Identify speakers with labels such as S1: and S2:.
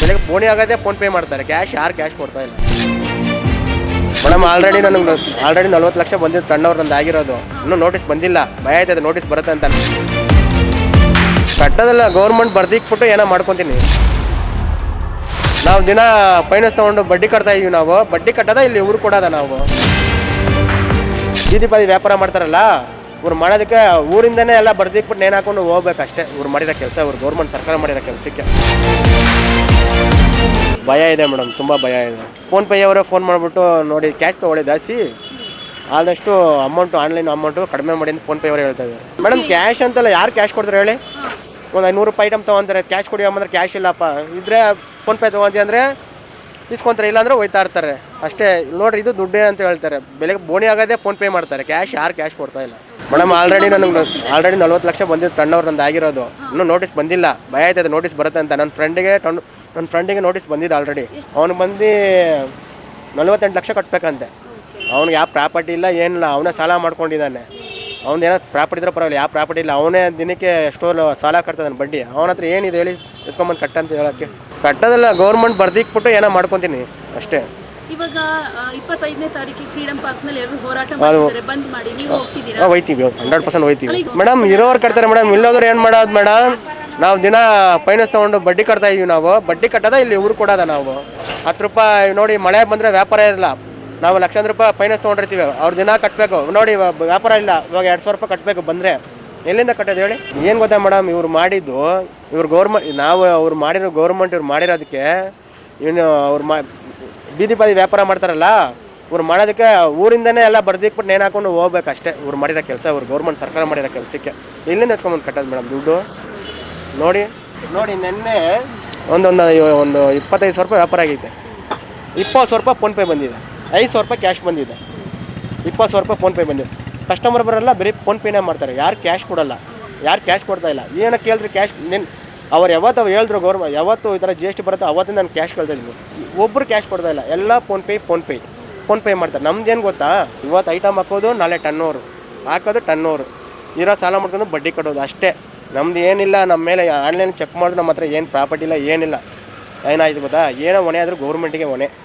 S1: ಬೆಳಗ್ಗೆ ಬೋಣಿ ಆಗೋದೇ ಫೋನ್ಪೇ ಮಾಡ್ತಾರೆ. ಕ್ಯಾಶ್ ಯಾರು ಕ್ಯಾಶ್ ಕೊಡ್ತಾ ಇಲ್ಲ. ಮೇಡಮ್ ಆಲ್ರೆಡಿ ನನಗೆ ಆಲ್ರೆಡಿ ನಲ್ವತ್ತು ಲಕ್ಷ ಬಂದಿದ್ದು ತಣ್ಣವ್ರು ನಂದು ಆಗಿರೋದು. ಇನ್ನೂ ನೋಟಿಸ್ ಬಂದಿಲ್ಲ. ಭಯ ಆಯ್ತದೆ ನೋಟಿಸ್ ಬರುತ್ತೆ ಅಂತ ಕಟ್ಟೋದಲ್ಲ ಗೌರ್ಮೆಂಟ್ ಬರ್ದಿಕ್ಬಿಟ್ಟು ಏನೋ ಮಾಡ್ಕೊತೀನಿ. ನಾವು ದಿನ ಫೈನಾನ್ಸ್ ತೊಗೊಂಡು ಬಡ್ಡಿ ಕಟ್ತಾ ಇದೀವಿ ನಾವು. ಬಡ್ಡಿ ಕಟ್ಟೋದ ಇಲ್ಲಿ ಊರು ಕೊಡೋದ ನಾವು? ಬೀದಿ ಬಾದಿ ವ್ಯಾಪಾರ ಮಾಡ್ತಾರಲ್ಲ? ಇವ್ರು ಮಾಡೋದಕ್ಕೆ ಊರಿಂದನೇ ಎಲ್ಲ ಬರ್ದಿಕ್ಬಿಟ್ಟು ನೇಣು ಹಾಕೊಂಡು ಹೋಗ್ಬೇಕಷ್ಟೇ. ಇವ್ರು ಮಾಡಿರೋ ಕೆಲಸ, ಇವ್ರು ಗೌರ್ಮೆಂಟ್ ಸರ್ಕಾರ ಮಾಡಿರೋ ಕೆಲಸಕ್ಕೆ. ಭಯ ಇದೆ ಮೇಡಮ್, ತುಂಬ ಭಯ ಇದೆ. ಫೋನ್ಪೇಯವರೇ ಫೋನ್ ಮಾಡಿಬಿಟ್ಟು ನೋಡಿ ಕ್ಯಾಶ್ ತೊಗೊಳ್ಳಿ ಜಾಸ್ತಿ. ಆದಷ್ಟು ಅಮೌಂಟು ಆನ್ಲೈನ್ ಅಮೌಂಟು ಕಡಿಮೆ ಮಾಡಿ ಅಂತ ಫೋನ್ಪೇ ಅವರು ಹೇಳ್ತಾ ಇದ್ದಾರೆ. ಮೇಡಮ್ ಕ್ಯಾಶ್ ಅಂತಲ್ಲ ಯಾರು ಕ್ಯಾಶ್ ಕೊಡ್ತಾರೆ ಹೇಳಿ? ಒಂದು ಐನೂರು ರೂಪಾಯಿ ಐಟಮ್ ತೊಗೊಂತಾರೆ ಕ್ಯಾಶ್ ಕೊಡಿ ಅಂದ್ರೆ ಕ್ಯಾಶ್ ಇಲ್ಲಪ್ಪ. ಇದ್ರೆ ಫೋನ್ಪೇ ತೊಗೊಂತೀವಿ ಅಂದರೆ ಇಸ್ಕೊಂತಾರೆ ಇಲ್ಲಾಂದ್ರೆ ಹೋಯ್ತಾ ಇರ್ತಾರೆ. ಅಷ್ಟೇ, ನೋಡ್ರಿ, ಇದು ದುಡ್ಡೇ ಅಂತ ಹೇಳ್ತಾರೆ. ಬೆಲೆ ಬೋಣಿ ಆಗೋದೇ ಫೋನ್ಪೇ ಮಾಡ್ತಾರೆ. ಕ್ಯಾಶ್ ಯಾರು ಕ್ಯಾಶ್ ಕೊಡ್ತಾ ಇಲ್ಲ. ಮೇಡಮ್ ಆಲ್ರೆಡಿ ನನಗೆ ಆಲ್ರೆಡಿ ನಲ್ವತ್ತು ಲಕ್ಷ ಬಂದಿದ್ದು ತಣ್ಣವ್ರು ನಂದು ಆಗಿರೋದು. ಇನ್ನೂ ನೋಟಿಸ್ ಬಂದಿಲ್ಲ. ಭಯ ಆಯ್ತದೆ ನೋಟಿಸ್ ಬರುತ್ತೆ ಅಂತ. ನನ್ನ ಫ್ರೆಂಡಿಗೆ ಟನ್ ನನ್ನ ಫ್ರೆಂಡಿಗೆ ನೋಟಿಸ್ ಬಂದಿದ್ದು ಆಲ್ರೆಡಿ ಅವ್ನು ಬಂದು ನಲ್ವತ್ತೆಂಟು ಲಕ್ಷ ಕಟ್ಟಬೇಕಂತೆ ಅವ್ನಿಗೆ ಯಾವ ಪ್ರಾಪರ್ಟಿ ಇಲ್ಲ, ಏನಿಲ್ಲ, ಅವನೇ ಸಾಲ ಮಾಡ್ಕೊಂಡಿದ್ದಾನೆ. ಅವ್ನು ಏನೋ ಪ್ರಾಪರ್ಟಿ ಇದ್ರೆ ಪರವಾಗಿಲ್ಲ. ಯಾವ ಪ್ರಾಪರ್ಟಿ ಇಲ್ಲ, ಅವನೇ ದಿನಕ್ಕೆ ಎಷ್ಟೋ ಸಾಲ ಕಟ್ತದಾನೆ ಬಡ್ಡಿ. ಅವನ ಹತ್ರ ಏನಿದೆ ಹೇಳಿ ಎತ್ಕೊಂಬಂದು ಕಟ್ಟಂತ ಹೇಳೋಕ್ಕೆ. ಕಟ್ಟೋದಲ್ಲ ಗೌರ್ಮೆಂಟ್ ಬರ್ದಿಕ್ಬಿಟ್ಟು ಏನೋ ಮಾಡ್ಕೊತೀನಿ ಅಷ್ಟೇ.
S2: ಇವಾಗ ಇಪ್ಪತ್ತೈದನೇ ತಾರೀಕಿಗೆ ಫ್ರೀಡಂ ಪಾರ್ಕ್ನಲ್ಲಿ ಎಲ್ಲರೂ ಹೋರಾಟ ಮಾಡ್ತಾರೆ ಬಂದ್ ಮಾಡಿ ನೀವು ಹೋಗ್ತಿದ್ದೀರಾ?
S1: ಹೋಯ್ತೀವಿ ಹಂಡ್ರೆಡ್ ಪರ್ಸೆಂಟ್ ಹೋಯ್ತೀವಿ. ಮೇಡಮ್ ಇರೋರು ಕಟ್ತಾರೆ ಮೇಡಮ್ ಇಲ್ಲೋದ್ರೆ ಏನು ಮಾಡೋದು ಮೇಡಮ್ ನಾವು ದಿನ ಫೈನಾನ್ಸ್ ತೊಗೊಂಡು ಬಡ್ಡಿ ಕಟ್ತಾ ಇದೀವಿ ನಾವು. ಬಡ್ಡಿ ಕಟ್ಟೋದ ಇಲ್ಲಿ ಇವ್ರು ಕೊಡೋದ ನಾವು. ಹತ್ತು ರೂಪಾಯಿ ನೋಡಿ ಮಳೆ ಬಂದರೆ ವ್ಯಾಪಾರ ಇರಲ್ಲ ನಾವು ಲಕ್ಷಾಂತರ ರೂಪಾಯಿ ಫೈನಾನ್ಸ್ ತೊಗೊಂಡಿರ್ತೀವಿ. ಅವ್ರು ದಿನ ಕಟ್ಟಬೇಕು ನೋಡಿ ವ್ಯಾಪಾರ ಇಲ್ಲ. ಇವಾಗ ಎರಡು ಸಾವಿರ ರೂಪಾಯಿ ಕಟ್ಟಬೇಕು ಬಂದರೆ. ಎಲ್ಲಿಂದ ಕಟ್ಟೋದು ಹೇಳಿ? ಏನು ಗೊತ್ತಾ ಮೇಡಮ್ ಇವ್ರು ಮಾಡಿದ್ದು, ಇವ್ರು ಗೌರ್ಮೆಂಟ್ ನಾವು ಅವ್ರು ಮಾಡಿರೋ ಗೌರ್ಮೆಂಟ್ ಇವ್ರು ಮಾಡಿರೋದಕ್ಕೆ ಇವನು ಅವ್ರು ಮಾ, ಬೀದಿ ಬಾದಿ ವ್ಯಾಪಾರ ಮಾಡ್ತಾರಲ್ಲ, ಇವ್ರು ಮಾಡೋದಕ್ಕೆ ಊರಿಂದನೇ ಎಲ್ಲ ಬರ್ದಿಕ್ಬಿಟ್ಟು ನೇಣು ಹಾಕೊಂಡು ಹೋಗ್ಬೇಕು ಅಷ್ಟೇ ಇವ್ರು ಮಾಡಿರೋ ಕೆಲಸ, ಇವ್ರು ಗೌರ್ಮೆಂಟ್ ಸರ್ಕಾರ ಮಾಡಿರೋ ಕೆಲಸಕ್ಕೆ. ಎಲ್ಲಿಂದ ಎತ್ಕೊಂಬಂದು ಕಟ್ಟೋದು ಮೇಡಮ್ ದುಡ್ಡು? ನೋಡಿ ನೋಡಿ, ನಿನ್ನೆ ಒಂದೊಂದು ಒಂದು ಇಪ್ಪತ್ತೈದು ಸಾವಿರ ರೂಪಾಯಿ ವ್ಯಾಪಾರ ಆಗೈತೆ. ಇಪ್ಪತ್ತು ಸಾವಿರ ರೂಪಾಯಿ ಫೋನ್ಪೇ ಬಂದಿದೆ. ಐದು ಸಾವಿರ ರೂಪಾಯಿ ಕ್ಯಾಶ್ ಬಂದಿದೆ. ಇಪ್ಪತ್ತು ಸಾವಿರ ರೂಪಾಯಿ ಫೋನ್ಪೇ ಬಂದಿದೆ. ಕಸ್ಟಮರ್ ಬರಲ್ಲ, ಬರೀ ಫೋನ್ಪೇನೇ ಮಾಡ್ತಾರೆ. ಯಾರು ಕ್ಯಾಶ್ ಕೊಡಲ್ಲ, ಯಾರು ಕ್ಯಾಶ್ ಕೊಡ್ತಾ ಇಲ್ಲ. ಏನೋ ಕೇಳಿದ್ರೆ ಕ್ಯಾಶ್ ನಿನ್ ಅವ್ರು ಯಾವತ್ತು ಹೇಳಿದ್ರು ಗೌರ್ಮೆಂಟ್ ಯಾವತ್ತು ಈ ಥರ ಜಿ ಎಸ್ ಟಿ ಬರುತ್ತೋ ಅವತ್ತಿಂದ ನಾನು ಕ್ಯಾಶ್ ಕೇಳ್ತಾ ಇದ್ದೀನಿ. ಒಬ್ಬರು ಕ್ಯಾಶ್ ಕೊಡ್ತಾ ಇಲ್ಲ. ಎಲ್ಲ ಫೋನ್ಪೇ ಫೋನ್ಪೇ ಫೋನ್ಪೇ ಮಾಡ್ತಾರೆ. ನಮ್ದೇನು ಗೊತ್ತಾ? ಇವತ್ತು ಐಟಮ್ ಹಾಕೋದು ನಾಳೆ ಟನ್ನೋರು. ಹಾಕೋದು ಟನ್ನೋರು. ಇರೋ ಸಾಲ ಮಾಡ್ಕೊಂಡು ಬಡ್ಡಿ ಕಟ್ಟೋದು ಅಷ್ಟೇ. ನಮ್ದು ಏನಿಲ್ಲ ನಮ್ಮ ಮೇಲೆ ಆನ್ಲೈನ್ ಚೆಕ್ ಮಾಡಿದ್ರೆ ನಮ್ಮ ಹತ್ರ ಏನು ಪ್ರಾಪರ್ಟಿ ಇಲ್ಲ, ಏನಿಲ್ಲ. ಏನಾಯ್ತು ಗೊತ್ತಾ? ಏನೋ ಹೊಣೆ ಆದರೂ ಗೌರ್ಮೆಂಟಿಗೆ ಹೊಣೆ.